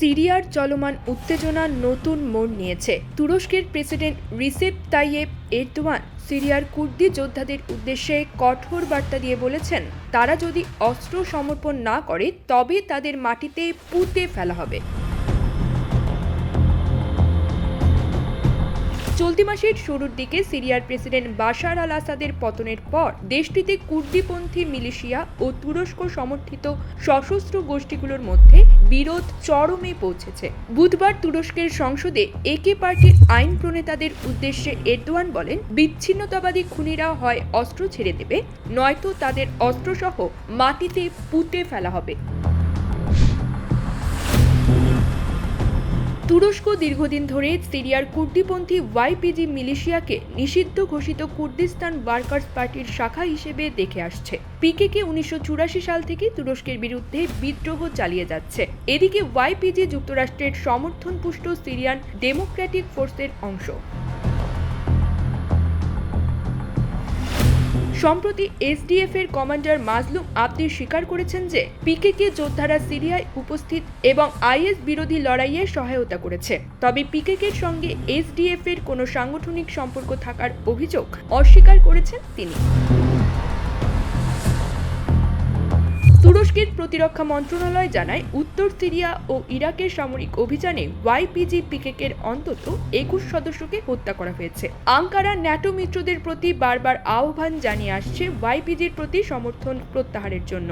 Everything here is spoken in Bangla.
সিরিয়ার চলমান উত্তেজনা নতুন মোড় নিয়েছে। তুরস্কের প্রেসিডেন্ট রিসেপ তাইয়েব এরদোয়ান সিরিয়ার কুর্দি যোদ্ধাদের উদ্দেশ্যে কঠোর বার্তা দিয়ে বলেছেন, তারা যদি অস্ত্র সমর্পণ না করে, তবে তাদের মাটিতে পুঁতে ফেলা হবে। চলতি মাসের শুরুর দিকে সিরিয়ার প্রেসিডেন্ট বাশার আল আসাদের পতনের পর দেশটিতে কুর্দিপন্থী মিলিশিয়া ও তুরস্ক সমর্থিত সশস্ত্র গোষ্ঠীগুলোর মধ্যে বিরোধ চরমে পৌঁছেছে। বুধবার তুরস্কের সংসদে একে পার্টির আইন প্রণেতাদের উদ্দেশ্যে এরদোয়ান বলেন, বিচ্ছিন্নতাবাদী খুনিরা হয় অস্ত্র ছেড়ে দেবে, নয়তো তাদের অস্ত্রসহ মাটিতে পুঁতে ফেলা হবে। তুরস্ক দীর্ঘদিন ধরে সিরিয়ার কুর্দিপন্থী ওয়াইপিজি মিলিশিয়াকে নিষিদ্ধ ঘোষিত কুর্দিস্তান ওয়ার্কার্স পার্টির শাখা হিসেবে দেখে আসছে। পিকেকে উনিশশো চুরাশি সাল থেকে তুরস্কের বিরুদ্ধে বিদ্রোহ চালিয়ে যাচ্ছে। এদিকে ওয়াইপিজি যুক্তরাষ্ট্রের সমর্থনপুষ্ট সিরিয়ান ডেমোক্র্যাটিক ফোর্সের অংশ। সম্প্রতি এসডিএফ এর কমান্ডার মাজলুম আব্দি স্বীকার করেছেন যে পিকেকে যোদ্ধারা সিরিয়ায় উপস্থিত এবং আইএস বিরোধী লড়াইয়ে সহায়তা করেছে। তবে পিকেকের সঙ্গে এসডিএফ এর কোনো সাংগঠনিক সম্পর্ক থাকার অভিযোগ অস্বীকার করেছেন তিনি। তুরস্কের প্রতিরক্ষা মন্ত্রণালয় জানায়, উত্তর সিরিয়া ও ইরাকের সামরিক অভিযানে ওয়াইপিজি পিকেকের অন্তত একুশ সদস্যকে হত্যা করা হয়েছে। আঙ্কারা ন্যাটো মিত্রদের প্রতি বারবার আহ্বান জানিয়ে আসছে ওয়াইপিজির প্রতি সমর্থন প্রত্যাহারের জন্য।